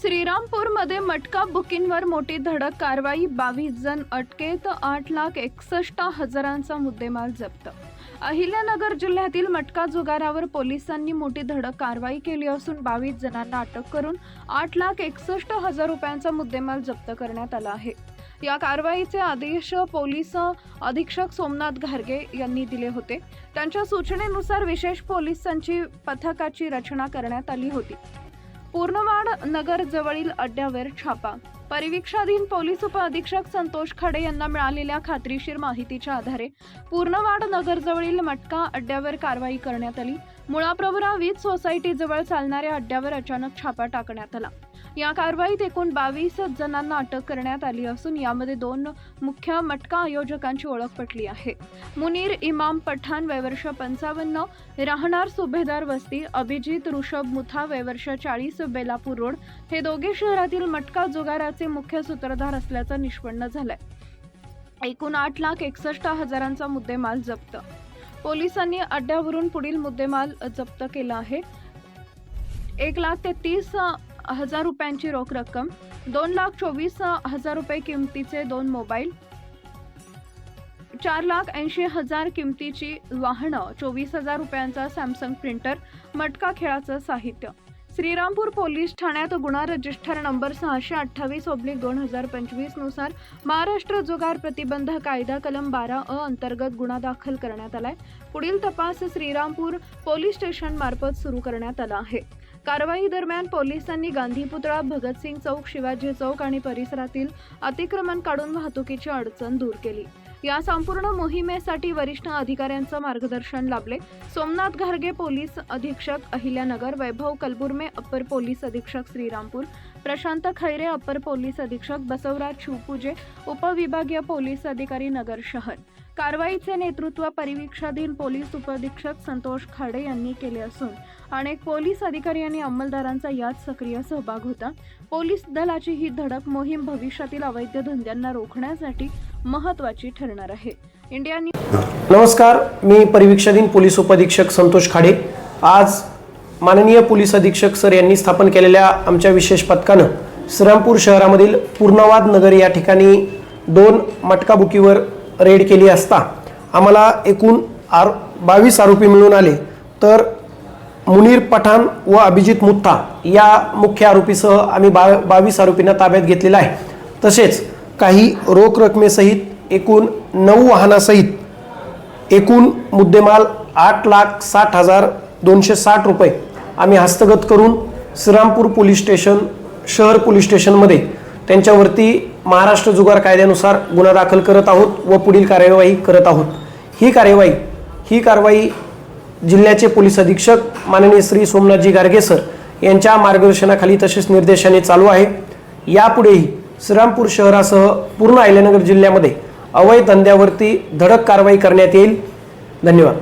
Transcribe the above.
श्रीरामपूरमध्ये मटका बुकिंगवर मोठी धडक कारवाई बावीस जण अटकेत आठ लाख एकसष्ट हजारांचा मुद्देमाल जप्त. अहिल्यानगर जिल्ह्यातील मटका जुगारावर पोलिसांनी मोठी धडक कारवाई केली असून बावीस जणांना अटक करून आठ लाख एकसष्ट हजार रुपयांचा मुद्देमाल जप्त करण्यात आला आहे. या कारवाईचे आदेश पोलीस अधीक्षक सोमनाथ घारगे यांनी दिले होते. त्यांच्या सूचनेनुसार विशेष पोलिसांची पथकाची रचना करण्यात आली होती. पूर्णवाड नगर जवळील अड्ड्यावर छापा. परिवीक्षाधीन पोलीस उपअधीक्षक संतोष खडे यांना मिळालेल्या खात्रीशीर माहितीच्या आधारे पूर्णवाड नगरजवळील मटका अड्ड्यावर कारवाई करण्यात आली. मुळाप्रवरा वीज सोसायटीजवळ चालणाऱ्या अड्ड्यावर अचानक छापा टाकण्यात आला. या कारवाईत एकूण बावीस जणांना अटक करण्यात आली असून यामध्ये दोन मुख्य मटका आयोजकांची ओळख पटली आहे. मुनीर इमाम पठाण वयवर्ष पंचावन्न राहणार सुभेदार वस्ती अभिजित ऋषभ मुथा वयवर्ष चाळीस बेलापूर रोड हे दोघे शहरातील मटका जुगाराचे मुख्य सूत्रधार असल्याचं निष्पन्न झालंय. एकूण आठ लाख एकसष्ट हजारांचा मुद्देमाल जप्त पोलिसांनी अड्ड्यावरून पुढील मुद्देमाल जप्त केला आहे. एक लाख तेहतीस हजार रुपयांची रोख रक्कम दोन लाख चोवीस हजार रुपये किमतीचे दोन मोबाईल चार लाख ऐंशी हजार किमतीची वाहनं चोवीस हजार रुपयांचा सॅमसंग प्रिंटर मटका खेळाचं साहित्य. श्रीरामपूर पोलीस ठाण्यात गुन्हा रजिस्टर नंबर सहाशे अठ्ठावीस ओब्लिक दोन हजार पंचवीसनुसार महाराष्ट्र जुगार प्रतिबंध कायदा कलम बारा अ अंतर्गत गुन्हा दाखल करण्यात आलाय. पुढील तपास श्रीरामपूर पोलीस स्टेशन मार्फत सुरू करण्यात आला आहे. कारवाई दरम्यान पोलिसांनी गांधी पुतळा भगतसिंग चौक शिवाजी चौक आणि परिसरातील अतिक्रमण काढून वाहतुकीची अडचण दूर केली. या संपूर्ण मोहिमेसाठी वरिष्ठ अधिकाऱ्यांचं मार्गदर्शन लाभले. सोमनाथ घारगे पोलीस अधीक्षक अहिल्यानगर वैभव कलबुर्मे अप्पर पोलीस अधीक्षक श्रीरामपूर प्रशांत खैरे अप्पर पोलीस अधीक्षक बसवराज शिवपूजे उपविभागीय पोलीस अधिकारी नगर शहर. कारवाईचे नेतृत्व परिवीक्षाधीन पोलीस उपअधीक्षक संतोष खाडे यांनी केले असून अनेक पोलीस अधिकारी आणि अंमलदारांचा यात सक्रिय सहभाग होता. पोलीस दलाची ही धडक मोहीम भविष्यातील अवैध धंद्यांना रोखण्यासाठी महत्वाची ठरणार आहे. इंडिया न्यूज नमस्कार मी परिवीक्षाधीन पोलीस उपअधीक्षक संतोष खाडे. आज माननीय पोलीस अधीक्षक सर यांनी स्थापन केलेल्या आमच्या विशेष पथकानं श्रीरामपूर शहरामधील पूर्णवाद नगर या ठिकाणी दोन मटका बुकीवर रेड केली असता आम्हाला एकूण आर बावीस आरोपी मिळून आले. तर मुनीर पठाण व अभिजित मुत्ता या मुख्य आरोपीसह आम्ही बा बावीस आरोपींना ताब्यात घेतलेला आहे. तसेच काही रोख रकमेसहित एकूण नऊ वाहनासहित एकूण मुद्देमाल आठ लाख साठ हजार दोनशे साठ रुपये आम्ही हस्तगत करून श्रीरामपूर पोलीस स्टेशन शहर पोलीस स्टेशनमध्ये त्यांच्यावरती महाराष्ट्र जुगार कायद्यानुसार गुन्हा दाखल करत आहोत व पुढील कार्यवाही करत आहोत. ही कार्यवाही ही कारवाई जिल्ह्याचे पोलीस अधीक्षक माननीय श्री सोमनाथजी गारगे सर यांच्या मार्गदर्शनाखाली तसेच निर्देशाने चालू आहे. यापुढेही श्रीरामपूर शहरासह पूर्ण अहिल्यानगर जिल्ह्यामध्ये अवैध धंद्यावरती धडक कारवाई करण्यात येईल. धन्यवाद.